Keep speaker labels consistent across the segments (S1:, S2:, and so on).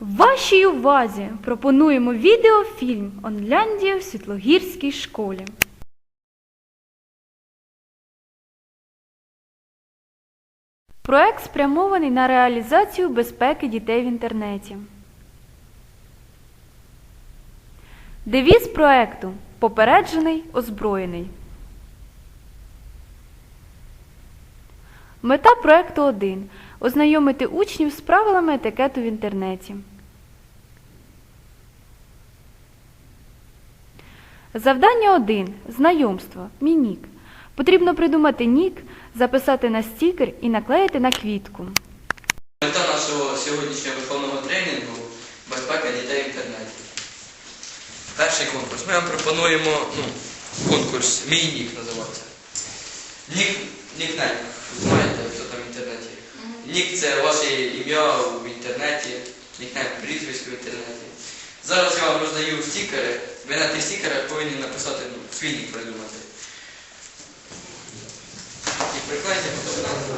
S1: Вашій увазі пропонуємо відеофільм «Онляндія в Світлогірській школі. Проект спрямований на реалізацію безпеки дітей в інтернеті. Девіз проекту Попереджений, озброєний. Мета проекту 1. Ознайомити учнів з правилами етикету в інтернеті. Завдання 1. Знайомство. Мій нік. Потрібно придумати нік, записати на стікер і наклеїти на квітку.
S2: Мета нашого сьогоднішнього виховного тренінгу безпека дітей в інтернеті. Перший конкурс. Ми вам пропонуємо ну, конкурс Мій нік називається. Нік, нікнейм. Знаєте, хто там в інтернеті? Нік це ваше ім'я в інтернеті, нікнейм прізвисько в інтернеті. Зараз я вам роздаю стікери. Ви на тих стікерах повинні написати ну, свій нік придумати. І приклейте фотографію.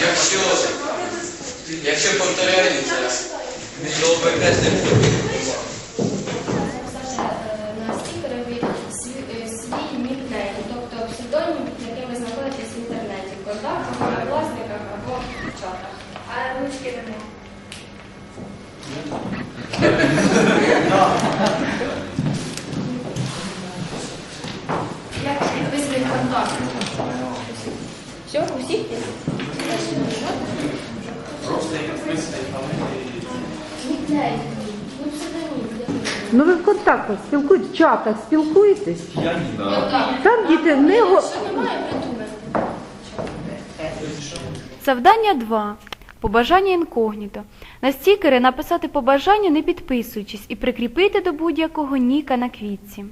S2: Якщо, якщо повторяється, то ви теж
S3: на стікерові свій, е, тобто псевдонім, яким ви знаходитесь в інтернеті, в контактах, в однокласниках або в чатах. А ручки не Як підписаний контакт? Все, у всіх є? Нікнейм. Ну, псевдонім.
S4: Ну ви в контактах спілкуєтесь, в чатах спілкуєтесь?
S3: Так.
S4: Там діти не го...
S3: Немає.
S1: Завдання 2. Побажання інкогніто. На стікери написати побажання, не підписуючись, і прикріпити до будь-якого ніка на квітці.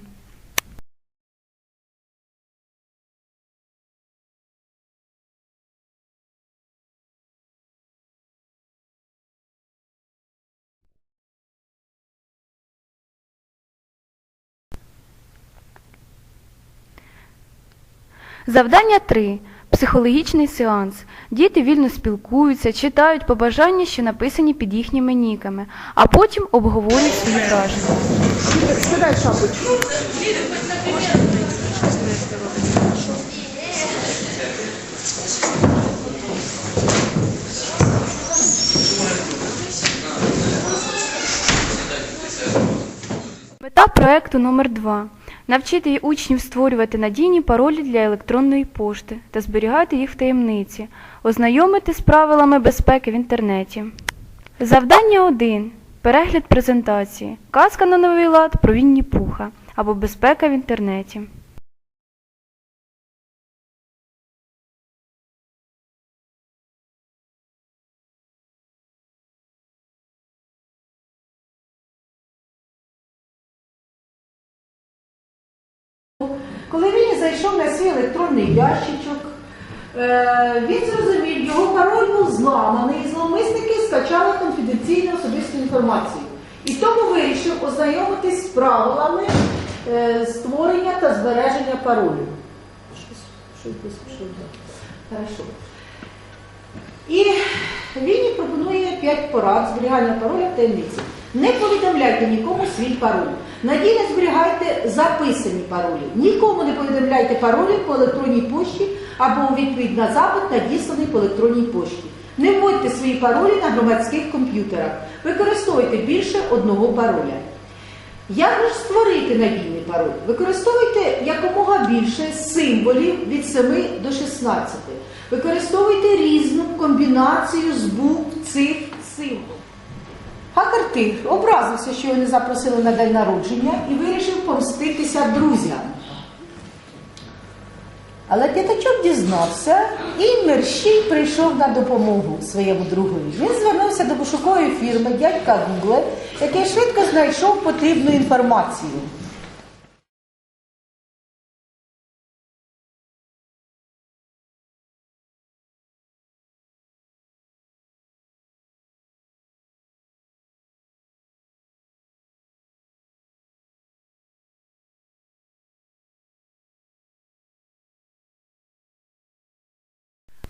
S1: Завдання 3. Психологічний сеанс. Діти вільно спілкуються, читають побажання, що написані під їхніми ніками, а потім обговорюють свої враження.
S4: Скидай шапочку.
S1: Мета проекту номер 2 Навчити учнів створювати надійні паролі для електронної пошти та зберігати їх в таємниці, ознайомити з правилами безпеки в інтернеті. Завдання 1. Перегляд презентації. Казка на новий лад про Вінні Пуха або безпека в інтернеті.
S4: Ящичок, е, він зрозумів, його пароль був зламаний, і зловмисники скачали конфіденційну особисту інформацію. І тому вирішив ознайомитись з правилами е, створення та збереження паролю. І він пропонує 5 порад зберігання пароля в таємниці. Не повідомляйте нікому свій пароль. Надійно зберігайте записані паролі. Нікому не повідомляйте паролі по електронній пошті або у відповідь на запит, надісланий по електронній пошті. Не вводьте свої паролі на громадських комп'ютерах. Використовуйте більше одного пароля. Як ж створити надійний пароль? Використовуйте якомога більше символів від 7 до 16. Використовуйте різну комбінацію з букв, цифр, символів. Хакер тих образився, що його не запросили на день народження і вирішив помститися друзям. Але п'ятачок дізнався і мерщій прийшов на допомогу своєму другові. Він звернувся до пошукової фірми дядька Гугле, який швидко знайшов потрібну інформацію.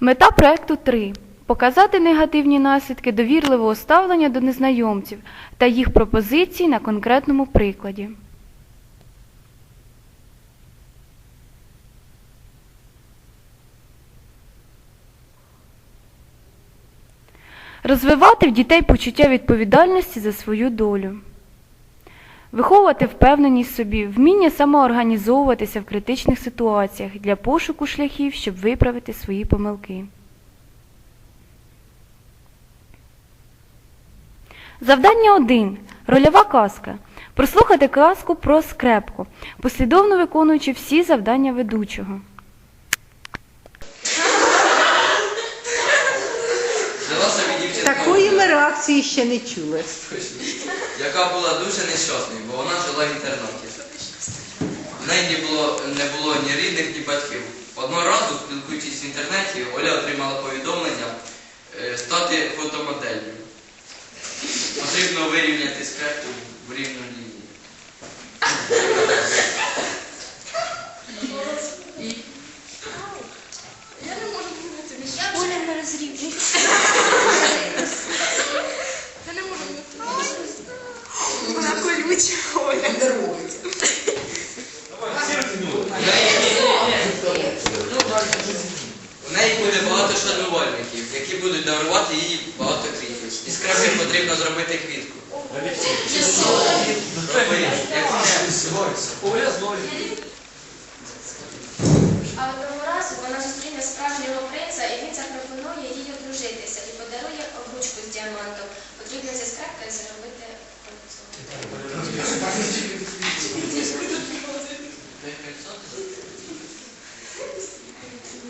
S1: Мета проекту 3. Показати негативні наслідки довірливого ставлення до незнайомців та їх пропозицій на конкретному прикладі. Розвивати в дітей почуття відповідальності за свою долю. Виховувати впевненість собі, вміння самоорганізовуватися в критичних ситуаціях для пошуку шляхів, щоб виправити свої помилки. Завдання 1. Рольова казка. Прослухати казку про скрепку, послідовно виконуючи всі завдання ведучого.
S2: Жила собі дівчинка,
S4: Такої ми реакції ще не чули.
S2: яка була дуже нещасною, бо вона жила в інтернаті. В неї не було, не було ні рідних, ні батьків. Одного разу, спілкуючись в інтернеті, Оля отримала повідомлення е, стати фотомоделлю. Потрібно вирівняти скрепку в рівну лінію.
S3: Оля не розрівнює. Я не можу
S5: Колюча, Оля.
S2: У неї буде багато шанувальників, які будуть дарувати їй багато квітів. І скрепки потрібно зробити квітку. Роби, як
S3: А одного разу вона зустріне справжнього принца, і він запропонує їй одружитися і подарує обручку з діамантом. Потрібно зі скрепкою зробити кольцо.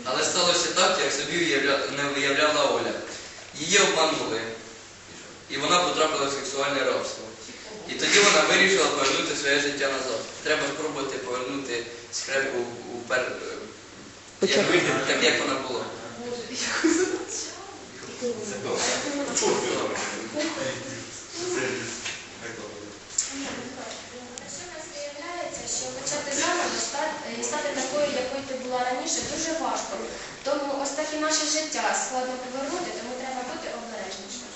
S2: Але сталося так, як собі не уявляла Оля. Її обманули. І вона потрапила в сексуальне рабство. І тоді вона вирішила повернути своє життя назад. Треба спробувати повернути скрепку у пер... як, так, як вона була.
S3: Що в нас виявляється, що почати заново і стати такою, якою ти була раніше, дуже важко. Тому ось так і наше життя складно повернути, тому треба бути обережнішим.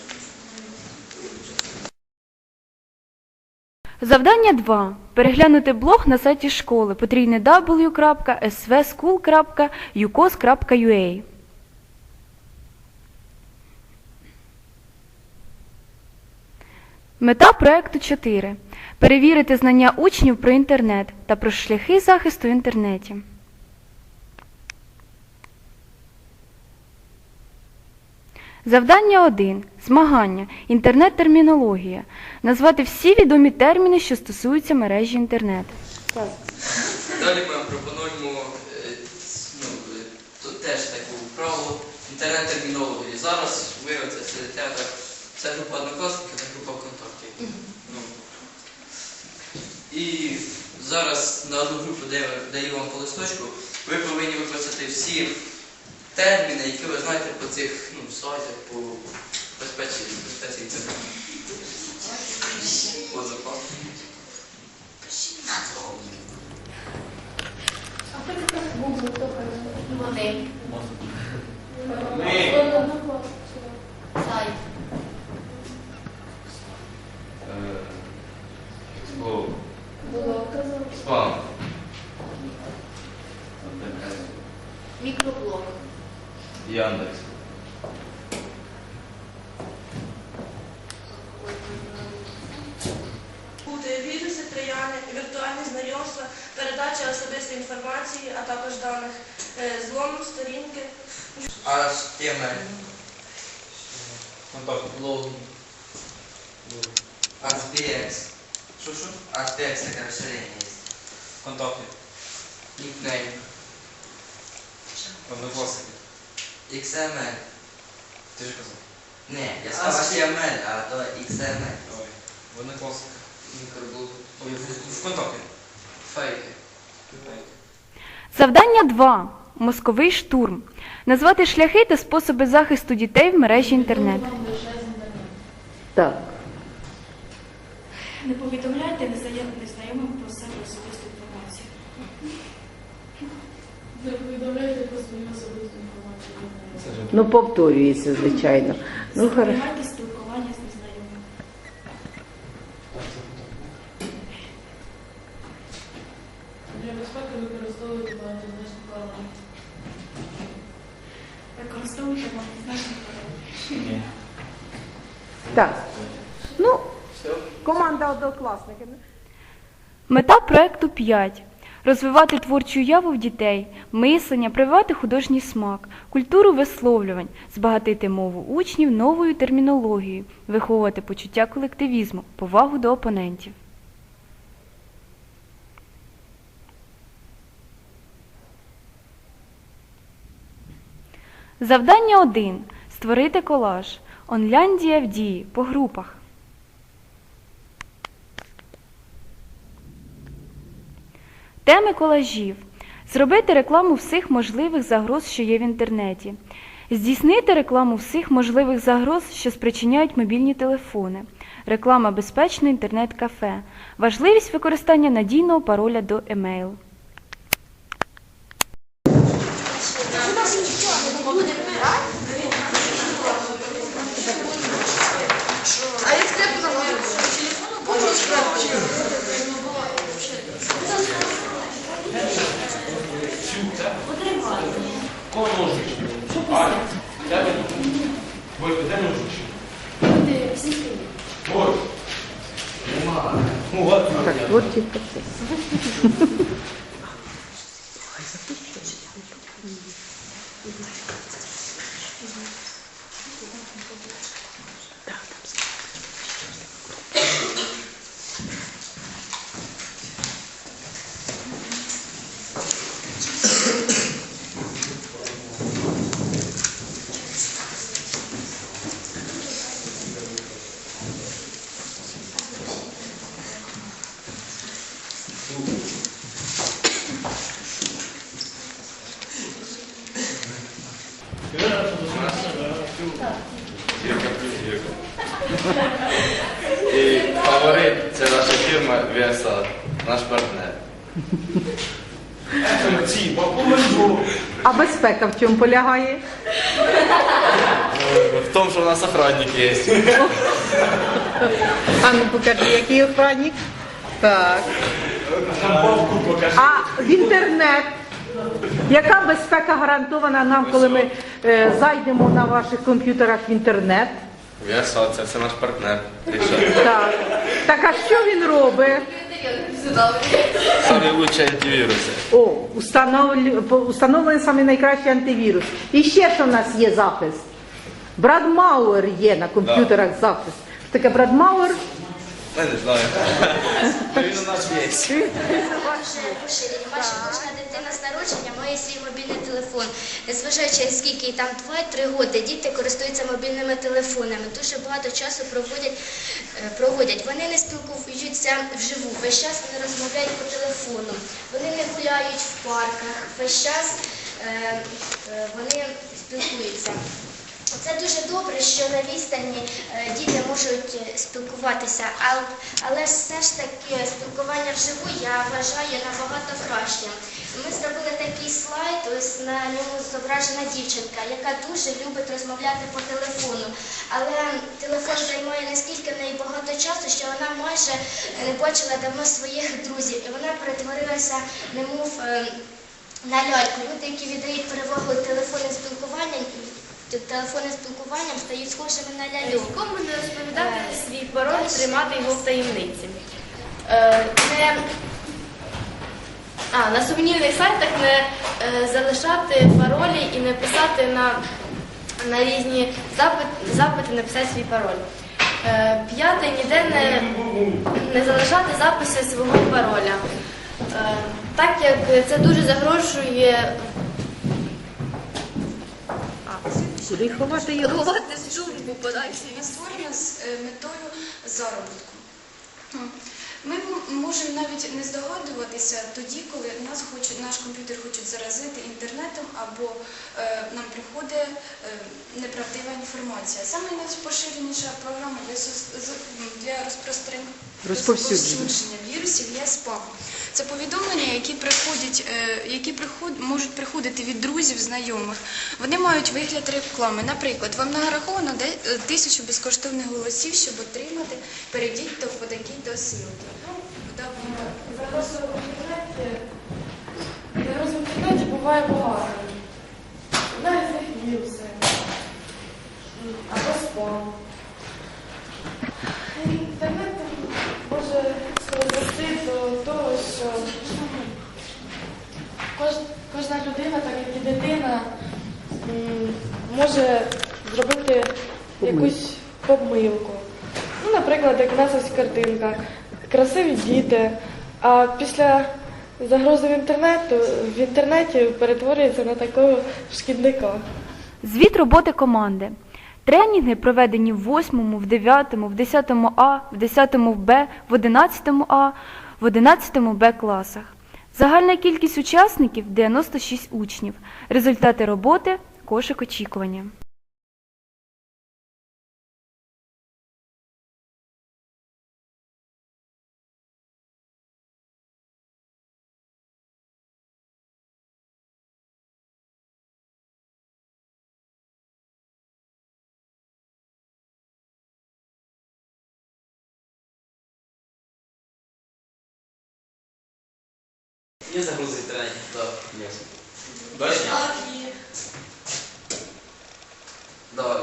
S1: Завдання 2. Переглянути блог на сайті школи потрійне Мета проекту 4. Перевірити знання учнів про інтернет та про шляхи захисту в інтернеті. Завдання 1. Змагання. Інтернет-термінологія. Назвати всі відомі терміни, що стосуються мережі інтернет.
S2: Далі ми вам пропонуємо е, ну, е, теж таку вправу інтернет-термінології. Зараз ви оце сидите так. Це група однокласників, це група ВКонтакті. Ну. І зараз на одну групу даю, даю вам по листочку, ви повинні виписати всі терміни, які ви знаєте по цих ну, сайтах, по безпеці, інтернету. По запасу.
S3: Води. Сайт.
S2: Спам.
S3: Мікроблог.
S2: Яндекс.
S5: Віруси, трояни, віртуальні знайомства, передача особистої інформації, а також даних, е, злом, сторінки.
S2: HTML. Логін. HTX. Що що? HTX таке розширення
S6: Контакти.
S2: Нікнейм.
S6: Однокласники.
S2: XML.
S6: Ти ж казав.
S2: Не, я сказав HTML, а то XML.
S6: Давай. В однокласники.
S2: Мікроблог.
S6: Ой, в, в.
S2: Фейки.
S1: Завдання 2. Мозковий штурм. Назвати шляхи та способи захисту дітей в мережі інтернет.
S4: Так.
S7: Не повідомляйте незнайомим незнайомим про себе особисту інформацію.
S8: Не повідомляйте про свою особисту інформацію.
S4: Ну, повторюється, звичайно. Ну, хорошо.
S7: Спілкування з незнайомими.
S5: Для безпеки використовуйте багатозначні паролі.
S7: Використовуйте багатозначні паролі.
S4: Так. Ну, команда однокласників.
S1: Мета проекту 5. Розвивати творчу уяву в дітей, мислення, прививати художній смак, культуру висловлювань, збагатити мову учнів новою термінологією, виховувати почуття колективізму, повагу до опонентів. Завдання 1. Створити колаж. Онляндія в дії по групах. Теми колажів. Зробити рекламу всіх можливих загроз, що є в інтернеті. Здійснити рекламу всіх можливих загроз, що спричиняють мобільні телефони. Реклама безпечної інтернет-кафе. Важливість використання надійного пароля до емейл.
S4: Так, творчий процес.
S8: І фаворит це наша фірма Viasat, наш партнер.
S4: А безпека в чому полягає?
S8: В тому, що у нас охранник є.
S4: А ну покажи, який охранник. Так. А в інтернет. Яка безпека гарантована нам, коли ми е, зайдемо на ваших комп'ютерах в інтернет?
S8: Viasat, це, це наш партнер.
S4: Так. Так а що він робить?
S8: Самі лучші антивіруси.
S4: О, установлю- установлений саме найкращий антивірус. І ще що в нас є захист. Брадмауер є на комп'ютерах захист. Що таке Брадмауер?
S8: Я не знаю. Є.
S3: Дуже поширені. Майже кожна дитина з народження має свій мобільний телефон. Незважаючи скільки там 2-3 роки, діти користуються мобільними телефонами. Дуже багато часу проводять. е, проводять. Вони не спілкуються вживу. Весь час вони розмовляють по телефону. Вони не гуляють в парках. Весь час е, е, вони спілкуються. Це дуже добре, що на відстані е, діти можуть е, спілкуватися, але все ж таки спілкування вживу я вважаю набагато краще. Ми зробили такий слайд, ось на ньому зображена дівчинка, яка дуже любить розмовляти по телефону. Але телефон займає настільки в неї багато часу, що вона майже не бачила давно своїх друзів, і вона перетворилася, немов е, на ляльку. Люди, які віддають перевагу телефонним спілкуванням, телефонним спілкуванням стають схожими на ляльок.
S9: Кому не розповідати свій пароль, тримати його в таємниці. Е, не, а, на сумнівних сайтах не е, залишати паролі і не писати на, на різні запити, запити, не писати свій пароль. Е, п'яте, ніде не, не залишати записи свого пароля. Е, так як це дуже загрожує
S4: Куди ховати його?
S9: ховати службу подальшої.
S10: створення з е, метою заробітку. Ми можемо навіть не здогадуватися тоді, коли нас хочуть, наш комп'ютер хочуть заразити інтернетом або е, нам приходить е, неправдива інформація. Саме найпоширеніша програма для, для розпростран-
S4: Розповсюдження.
S10: вірусів є спам. Це повідомлення, які приходять, е, які приход, можуть приходити від друзів, знайомих. Вони мають вигляд реклами. Наприклад, вам нараховано е, тисячу безкоштовних голосів, щоб отримати. Перейдіть до ссылки. Ну, да,
S9: Зараз в інтернеті, зараз в інтернеті буває багато. Одна із них віруси. Або спам. Інтернет до того, що кожна людина, так як і дитина, може зробити якусь помилку. Ну, наприклад, як у нас ось картинка. Красиві діти, а після загрози в інтернету в інтернеті перетворюється на такого шкідника.
S1: Звіт роботи команди. Тренінги проведені в 8, в 9, в 10 А, в 10 Б, в 11 А, в 11 Б класах. Загальна кількість учасників 96 учнів. Результати роботи кошик очікування.
S6: Є загрузи в інтернеті?
S2: Так.
S6: Є.
S2: Бачиш?
S5: Так, є.
S2: Далі.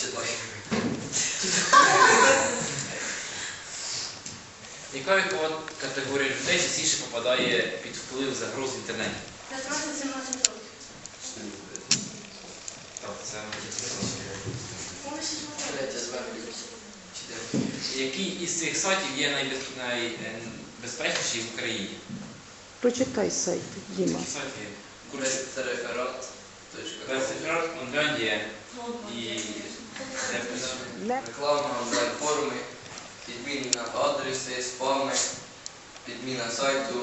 S2: Читай.
S6: Яка вікова категорія людей частіше попадає під вплив загроз в інтернеті?
S5: 15-17 років.
S6: Так, це.
S2: Чотири.
S6: Який із цих сайтів є найбез- найбезпечніший в Україні?
S4: Прочитай сайт, Діма.
S6: Є.
S2: Курс це реферат.
S6: Реферат, Онляндія і?
S2: Реклама, онлайн-форуми, підміна адреси, спами, підміна сайту,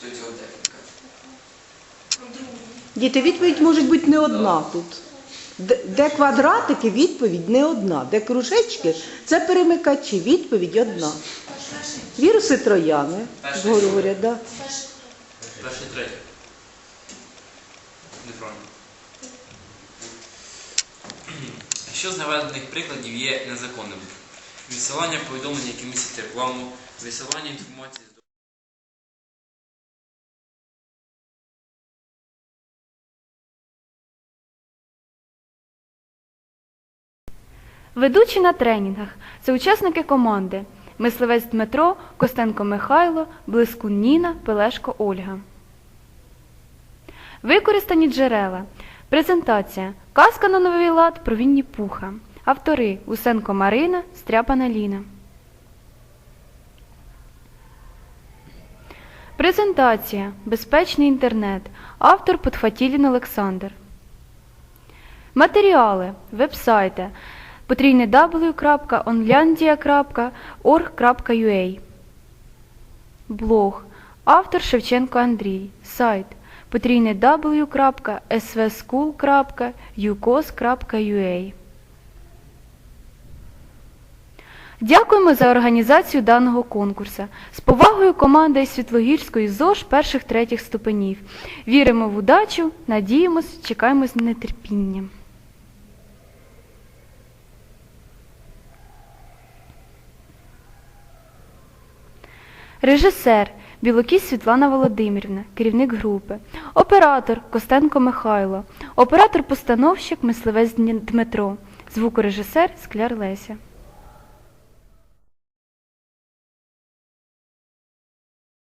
S2: соціотехніка.
S4: Діти, відповідь може бути не одна тут. Де, квадратики, відповідь не одна. Де кружечки, це перемикачі, відповідь одна. Віруси трояни,
S6: Перший.
S4: говорять, да.
S6: Перший третій. Неправильно. Що з наведених прикладів є незаконним? Відсилання повідомлень, які містять рекламу, висилання інформації
S1: Ведучі на тренінгах це учасники команди Мисливець Дмитро, Костенко Михайло, Блискун Ніна, Пелешко Ольга. Використані джерела. Презентація. Казка на новий лад про Вінні Пуха. Автори Усенко Марина, Стряпана Ліна. Презентація. Безпечний інтернет. Автор Подфатілін Олександр. Матеріали. Вебсайти. Потрійне www.onlandia.org.ua Блог. Автор Шевченко Андрій. Сайт. Потрійне www.svschool.ucos.ua Дякуємо за організацію даного конкурсу. З повагою команда із Світлогірської ЗОЖ перших третіх ступенів. Віримо в удачу, надіємось, чекаємо з нетерпінням. Режисер Білокіс Світлана Володимирівна, керівник групи, оператор Костенко Михайло, оператор-постановщик Мисливець Дмитро, звукорежисер Скляр Леся.